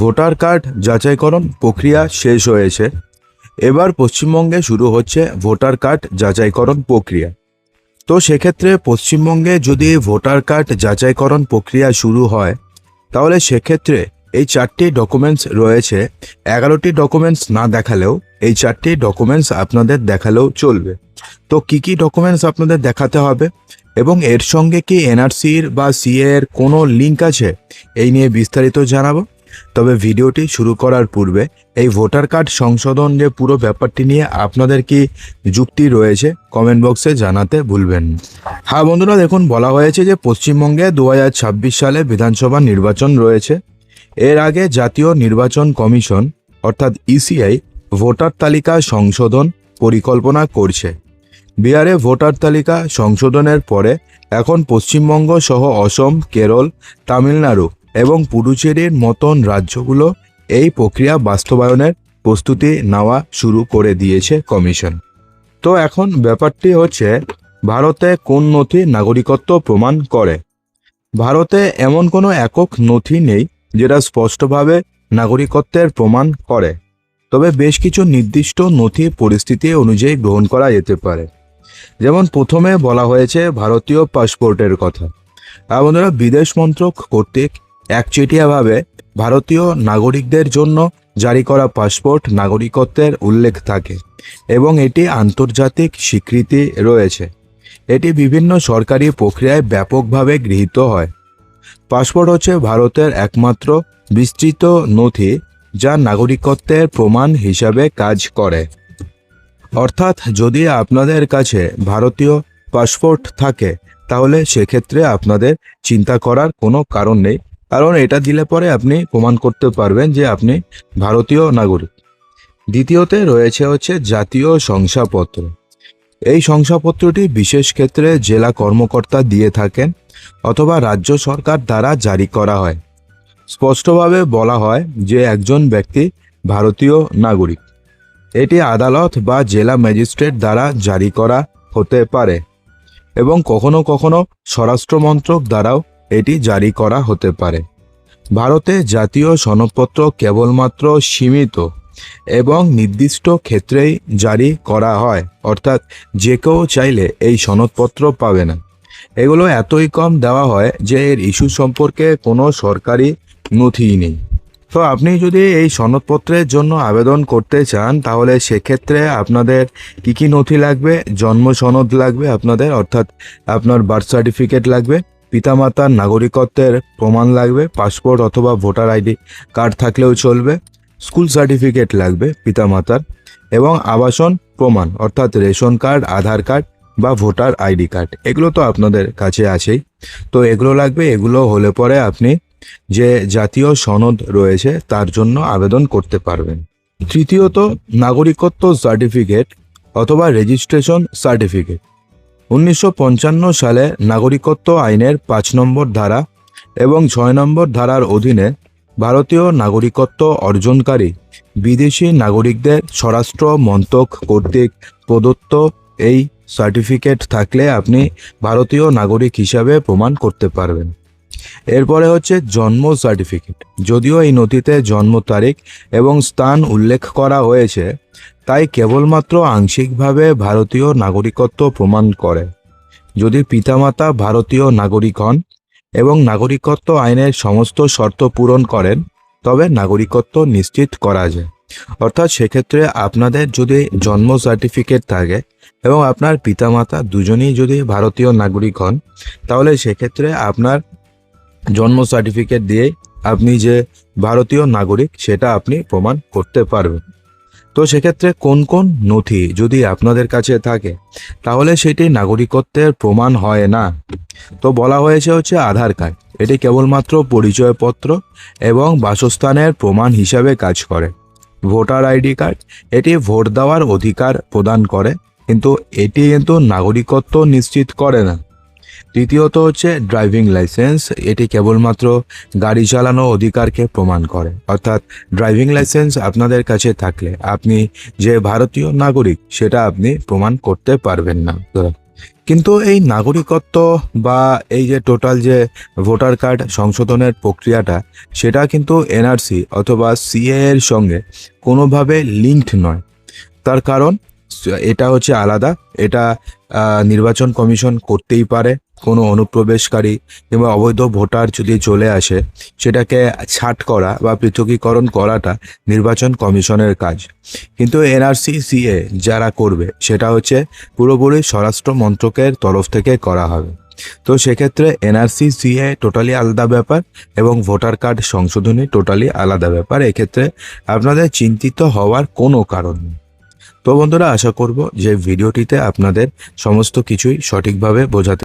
Voter card যাচাইকরণ প্রক্রিয়া শেষ হয়েছে। এবার পশ্চিমবঙ্গে শুরু হচ্ছে ভোটার কার্ড যাচাইকরণ প্রক্রিয়া। তো সেক্ষেত্রে পশ্চিমবঙ্গে যদি ভোটার কার্ড যাচাইকরণ প্রক্রিয়া শুরু হয়, তাহলে সেক্ষেত্রে এই চারটি ডকুমেন্টস রয়েছে। এগারোটি ডকুমেন্টস না দেখালেও এই চারটি ডকুমেন্টস আপনাদের দেখালেও চলবে। তো কি কি ডকুমেন্টস আপনাদের দেখাতে হবে এবং এর সঙ্গে কি এনআরসির বা সিএ এর কোনো লিঙ্ক আছে, এই নিয়ে বিস্তারিত জানাব। তবে ভিডিওটি শুরু করার পূর্বে এই ভোটার কার্ড সংশোধন যে পুরো ব্যাপারটি নিয়ে আপনাদের কি যুক্তি রয়েছে কমেন্ট বক্সে জানাতে ভুলবেন হ্যাঁ বন্ধুরা, দেখুন, বলা হয়েছে যে পশ্চিমবঙ্গে দু হাজার ছাব্বিশ সালে বিধানসভা নির্বাচন রয়েছে। এর আগে জাতীয় নির্বাচন কমিশন, অর্থাৎ ইসিআই ভোটার তালিকা সংশোধন পরিকল্পনা করছে। বিহারে ভোটার তালিকা সংশোধনের পরে এখন পশ্চিমবঙ্গ সহ অসম, কেরল, তামিলনাড়ু এবং পুডুচেরির মতন রাজ্যগুলো এই প্রক্রিয়া বাস্তবায়নের প্রস্তুতি নেওয়া শুরু করে দিয়েছে কমিশন। তো এখন ব্যাপারটি হচ্ছে, ভারতে কোন নথি নাগরিকত্ব প্রমাণ করে? ভারতে এমন কোনো একক নথি নেই যেটা স্পষ্টভাবে নাগরিকত্বের প্রমাণ করে। তবে বেশ কিছু নির্দিষ্ট নথি পরিস্থিতি অনুযায়ী গ্রহণ করা যেতে পারে। যেমন প্রথমে বলা হয়েছে ভারতীয় পাসপোর্টের কথা। আর বিদেশ মন্ত্রক কর্তৃক একচেটিয়াভাবে ভারতীয় নাগরিকদের জন্য জারি করা পাসপোর্ট নাগরিকত্বের উল্লেখ থাকে এবং এটি আন্তর্জাতিক স্বীকৃতি রয়েছে। এটি বিভিন্ন সরকারি প্রক্রিয়ায় ব্যাপকভাবে গৃহীত হয়। পাসপোর্ট হচ্ছে ভারতের একমাত্র বিস্তৃত নথি যা নাগরিকত্বের প্রমাণ হিসাবে কাজ করে। অর্থাৎ যদি আপনাদের কাছে ভারতীয় পাসপোর্ট থাকে, তাহলে সেক্ষেত্রে আপনাদের চিন্তা করার কোনো কারণ নেই। কারণ এটা দিলে পরে আপনি প্রমাণ করতে পারবেন যে আপনি ভারতীয় নাগরিক। দ্বিতীয়তে রয়েছে হচ্ছে জাতীয় শংসাপত্র। এই শংসাপত্রটি বিশেষ ক্ষেত্রে জেলা কর্মকর্তা দিয়ে থাকেন অথবা রাজ্য সরকার দ্বারা জারি করা হয়। স্পষ্টভাবে বলা হয় যে একজন ব্যক্তি ভারতীয় নাগরিক। এটি আদালত বা জেলা ম্যাজিস্ট্রেট দ্বারা জারি করা হতে পারে এবং কখনো কখনো স্বরাষ্ট্র মন্ত্রক দ্বারাও এটি জারি করা হতে পারে। ভারতে জাতীয় সনদপত্র কেবলমাত্র সীমিত এবং নির্দিষ্ট ক্ষেত্রেই জারি করা হয়, অর্থাৎ যে কেউ চাইলে এই সনদপত্র পাবে না। এগুলো এতই কম দেওয়া হয় যে এর ইস্যু সম্পর্কে কোনো সরকারি নথিই নেই। তো আপনি যদি এই সনদপত্রের জন্য আবেদন করতে চান, তাহলে সেক্ষেত্রে আপনাদের কী কী নথি লাগবে? জন্ম সনদ লাগবে আপনাদের, অর্থাৎ আপনার বার্থ সার্টিফিকেট লাগবে পিতামাতার নাগরিকত্বের প্রমাণ লাগবে, পাসপোর্ট অথবা ভোটার আইডি কার্ড থাকলেও চলবে, স্কুল সার্টিফিকেট লাগবে পিতামাতার, এবং আবাসন প্রমাণ, অর্থাৎ রেশন কার্ড, আধার কার্ড বা ভোটার আইডি কার্ড। এগুলো তো আপনাদের কাছে আছেই। তো এগুলো লাগবে, এগুলো হলে পরে আপনি যে জাতীয় সনদ রয়েছে তার জন্য আবেদন করতে পারবেন। তৃতীয়ত, নাগরিকত্ব সার্টিফিকেট অথবা রেজিস্ট্রেশন সার্টিফিকেট। উনিশশো পঞ্চান্ন সালে নাগরিকত্ব আইনের পাঁচ নম্বর ধারা এবং ছয় নম্বর ধারার অধীনে ভারতীয় নাগরিকত্ব অর্জনকারী বিদেশি নাগরিকদের স্বরাষ্ট্র মন্ত্রক কর্তৃক প্রদত্ত এই সার্টিফিকেট থাকলে আপনি ভারতীয় নাগরিক হিসাবে প্রমাণ করতে পারবেন। এরপরে হচ্ছে জন্ম সার্টিফিকেট যদিও এই নথিতে জন্ম তারিখ এবং স্থান উল্লেখ করা হয়েছে, তাই কেবলমাত্র আংশিকভাবে ভারতীয় নাগরিকত্ব প্রমাণ করে। যদি পিতামাতা ভারতীয় নাগরিক হন এবং নাগরিকত্ব আইনের সমস্ত শর্ত পূরণ করেন, তবে নাগরিকত্ব নিশ্চিত করা যায়। অর্থাৎ সেক্ষেত্রে আপনাদের যদি জন্ম সার্টিফিকেট থাকে এবং আপনার পিতামাতা দুজনেই যদি ভারতীয় নাগরিক হন তাহলে সেক্ষেত্রে আপনার জন্ম সার্টিফিকেট দিয়ে আপনি যে ভারতীয় নাগরিক, সেটা আপনি প্রমাণ করতে পারবেন। তো সেক্ষেত্রে কোন কোন নথি যদি আপনাদের কাছে থাকে, তাহলে সেটি নাগরিকত্বের প্রমাণ হয় না। তো বলা হয়েছে হচ্ছে আধার কার্ড। এটি কেবলমাত্র পরিচয়পত্র এবং বাসস্থানের প্রমাণ হিসাবে কাজ করে। ভোটার আইডি কার্ড, এটি ভোট দেওয়ার অধিকার প্রদান করে, কিন্তু এটি কিন্তু নাগরিকত্ব নিশ্চিত করে না। তৃতীয়ত হচ্ছে ড্রাইভিং লাইসেন্স এটি কেবলমাত্র গাড়ি চালানো অধিকারকে প্রমাণ করে। অর্থাৎ ড্রাইভিং লাইসেন্স আপনাদের কাছে থাকলে আপনি যে ভারতীয় নাগরিক, সেটা আপনি প্রমাণ করতে পারবেন না। কিন্তু এই নাগরিকত্ব বা এই যে টোটাল যে ভোটার কার্ড সংশোধনের প্রক্রিয়াটা, সেটা কিন্তু এনআরসি অথবা সিএ এর সঙ্গে কোনোভাবে লিঙ্কড নয়। তার কারণ, এটা হচ্ছে আলাদা, এটা নির্বাচন কমিশন করতেই পারে। কোনো অনুপ্রবেশকারী কিংবা অবৈধ ভোটার যদি চলে আসে, সেটাকে ছাট করা বা পৃথকীকরণ করাটা নির্বাচন কমিশনের কাজ। কিন্তু এনআরসি সিএ যারা করবে, সেটা হচ্ছে পুরোপুরি স্বরাষ্ট্র মন্ত্রকের তরফ থেকে করা হবে। তো সেক্ষেত্রে এনআরসি সিএ টোটালি আলাদা ব্যাপার এবং ভোটার কার্ড সংশোধনী টোটালি আলাদা ব্যাপার। এক্ষেত্রে আপনাদের চিন্তিত হওয়ার কোনো কারণ নেই। তো বন্ধুরা, আশা করব যে ভিডিওটিতে আপনাদের সমস্ত কিছুই সঠিকভাবে বোঝাতে